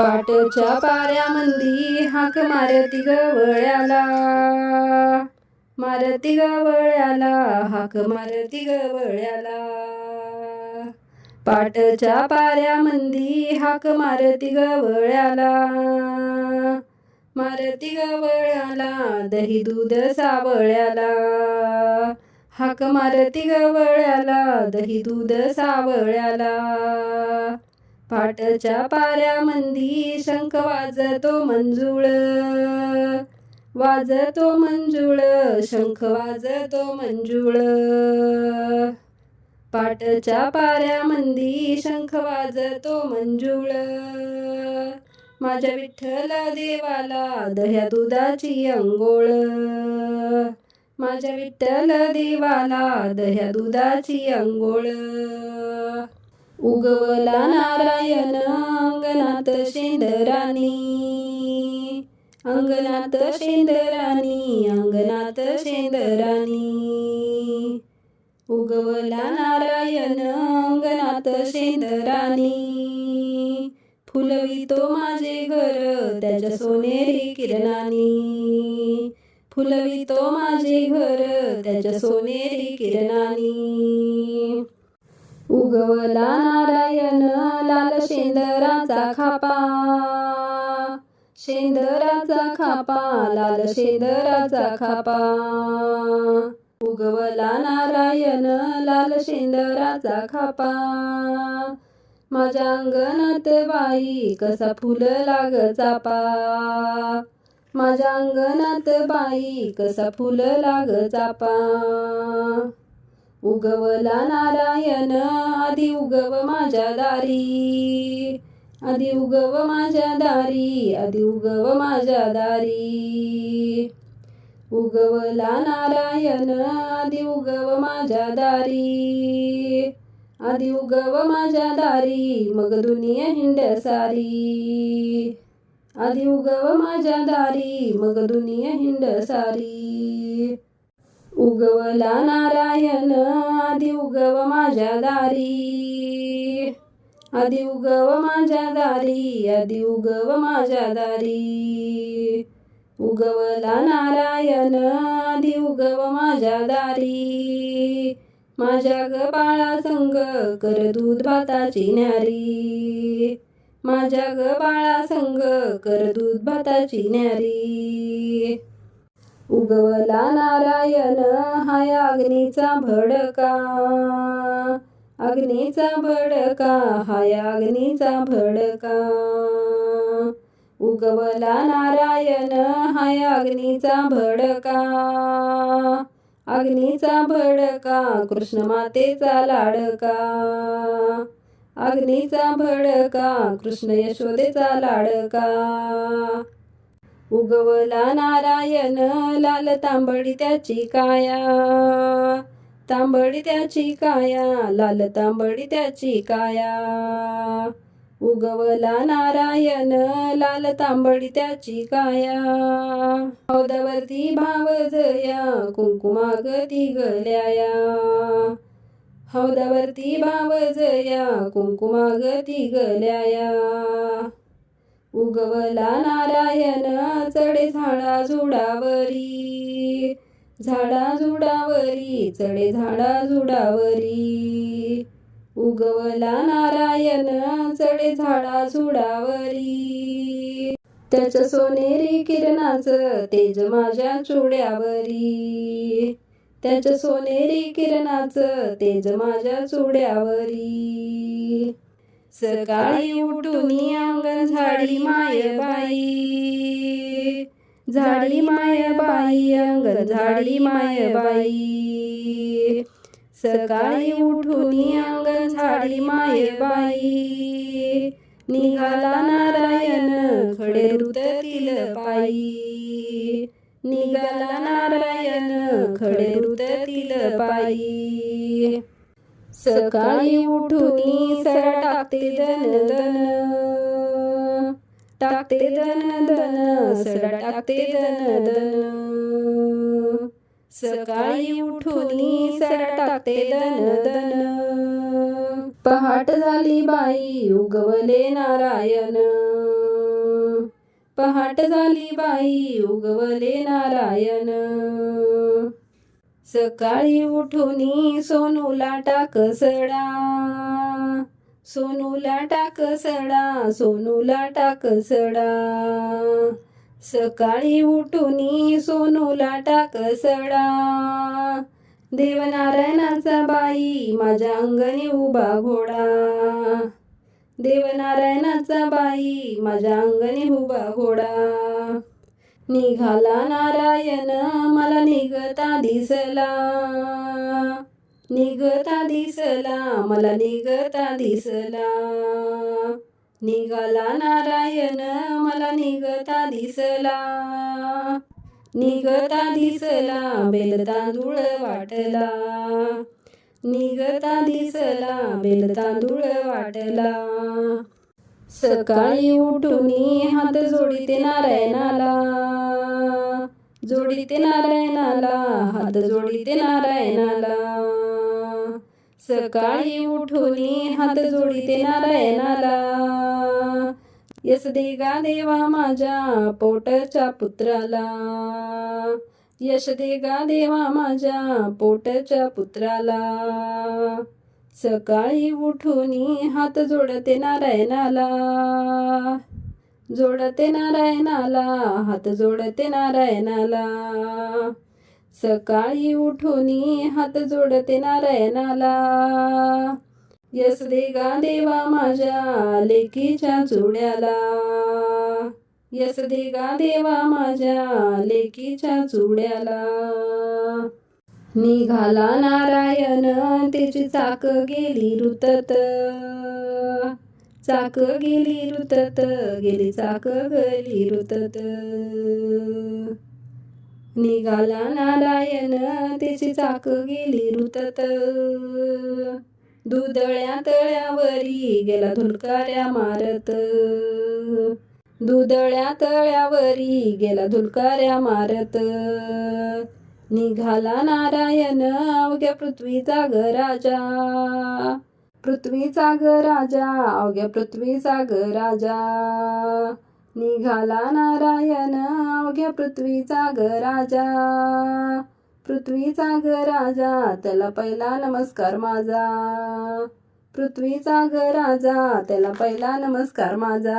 पाटच्या पाऱ्यामंदी हाक मारती गवळ्याला. मारती गवळ्याला हाक मारती गवळ्याला. पाटच्या पाऱ्यामंदी हाक मारती गवळ्याला. मारती गवळ्याला दही दूध सावळ्याला. हाक मारती गवळ्याला दही दूध सावळ्याला. पाटच्या पाऱ्यामंदी शंख वाजतो मंजुळ. वाजतो मंजुळ शंख वाजतो मंजुळ. पाटच्या पाऱ्यामंदी शंख वाजतो मंजुळ. माझ्या विठ्ठल देवाला दह्या दुधाची अंघोळ. माझ्या विठ्ठल देवाला दह्या दुधाची अंघोळ. उगवला नारायण अंगणात शेंदरानी. अंगणात शेंदरानी अंगणात शेंदरानी. उगवला नारायण अंगणात शेंदरानी. फुलवितो माझे घर त्याच्या सोनेरी किरणानी. फुलवितो माझे घर त्याच्या सोनेरी किरणानी. उगवला नारायण लाल शेंदराचा खापा. शेंदराचा खापा लाल शेंदराचा खापा. उगवला नारायण लाल शेंदराचा खापा. माझ्या अंगणात बाई कसा फुल लाग चापा. माझ्या अंगणात बाई कसा फुल लाग चापा. उगवला नारायण आधी उगव माझ्या दारी. आधी उगव माझ्या दारी आधी उगव माझ्या दारी. उगवला नारायण आधी उगव माझ्या दारी. आधी उगव माझ्या दारी मग दुनिया हिंड सारी. आधी उगव माझ्या दारी मग दुनिया हिंड सारी. उगवला नारायण आधी उगव माझ्या दारी. आधी उगव माझ्या दारी आधी उगव माझ्या दारी. उगवला नारायण आधी उगव माझ्या दारी. माझ्या ग बाळा संग कर दूध भाताची न्यारी. माझ्या ग बाळा संग कर दूध भाताची न्यारी. उगवला नारायण हाय अग्नीचा भडका. अग्नीचा भडका हाय अग्नीचा भडका. उगवला नारायण हाय अग्नीचा भडका. अग्नीचा भडका कृष्ण मातेचा लाडका. अग्नीचा भडका कृष्ण यशोदेचा लाडका. उगवला नारायण लाल तांबडी त्याची काया. तांबडी त्याची काया लाल तांबडी त्याची काया. उगवला नारायण लाल तांबडी त्याची काया. हौदावरती भाव जया कुंकुमागती गल्याया. हौदावरती भाव जया कुंकुमागती गल्याया. उगवला नारायण चढे झाडा झुडावरी झाडा झुडावरी चढे झाडा झुडावरी उगवला नारायण चढे झाडा झुडावरी त्याच्या सोनेरी किरणाचं तेज माझ्या चुड्यावरी. त्याच्या सोनेरी किरणाचं तेज माझ्या चुड्यावरी. सकाळी उठून अंगण झाडी मायबाई. झाडी मायबाई अंगण झाडी मायबाई. सकाळी उठून अंगण झाडी मायबाई. निघाला नारायण खडे रुततील पायी. निघाला नारायण खडे रुततील पायी. सकाळी उठून सरा टाकते धन धन. टाकते धन धन सरा टाकते धन धन. सकाळी उठून सरा टाकते धन धन. पहाट झाली बाई उगवले नारायण. पहाट झाली बाई उगवले नारायण. सकाळी उठूनी सोनूला टाक सडा. सोनूला टाक सडा सोनूला टाक सडा. सकाळी उठूनी सोनूला टाक सडा. देवनारायणाचा बाई माझ्या अंगणी उभा घोडा. देवनारायणाचा बाई माझ्या अंगणी उभा घोडा. निघाला नारायण मला निघता दिसला. निघता दिसला मला निघता दिसला. निघाला नारायण मला निघता दिसला. निघता दिसला बेल तांदूळ वाटला. निघता दिसला बेल तांदूळ वाटला. सकाळी उठून हात जोडीते नारायणाला. जोडीते नारायणाला हात जोडीते नारायणाला. सकाळी उठूनी हात जोडीते नारायणाला. यस देगा देवा माझ्या पोटच्या पुत्राला. यश देगा देवा माझ्या पोटच्या पुत्राला. सकाळी उठून हात जोडते नारायणाला. जोडते नारायणाला हात जोडते नारायणाला. सकाळी उठून हात जोडते नारायणाला. यस दे गा देवा माझ्या लेकीच्या चुड्याला. यस दे गा देवा माझ्या लेकीच्या चुड्याला. निघाला नारायण त्याची चाक गेली रुतत. चाक गेली रुतत गेली चाक गेली रुतत. निघाला नारायण त्याची चाक गेली रुतत. दुधळ्या तळ्यावरी गेला धुलकाऱ्या मारत. दुधळ्या तळ्यावरी गेला धुलकाऱ्या मारत. निघाला नारायण अवघ्या पृथ्वीचा ग राजा पृथ्वीचा ग राजा अवघ्या पृथ्वीचा ग राजा. निघाला नारायण अवघ्या पृथ्वीचा ग राजा. पृथ्वीचा ग राजा त्याला पहिला नमस्कार माझा. पृथ्वीचा ग राजा त्याला पहिला नमस्कार माझा.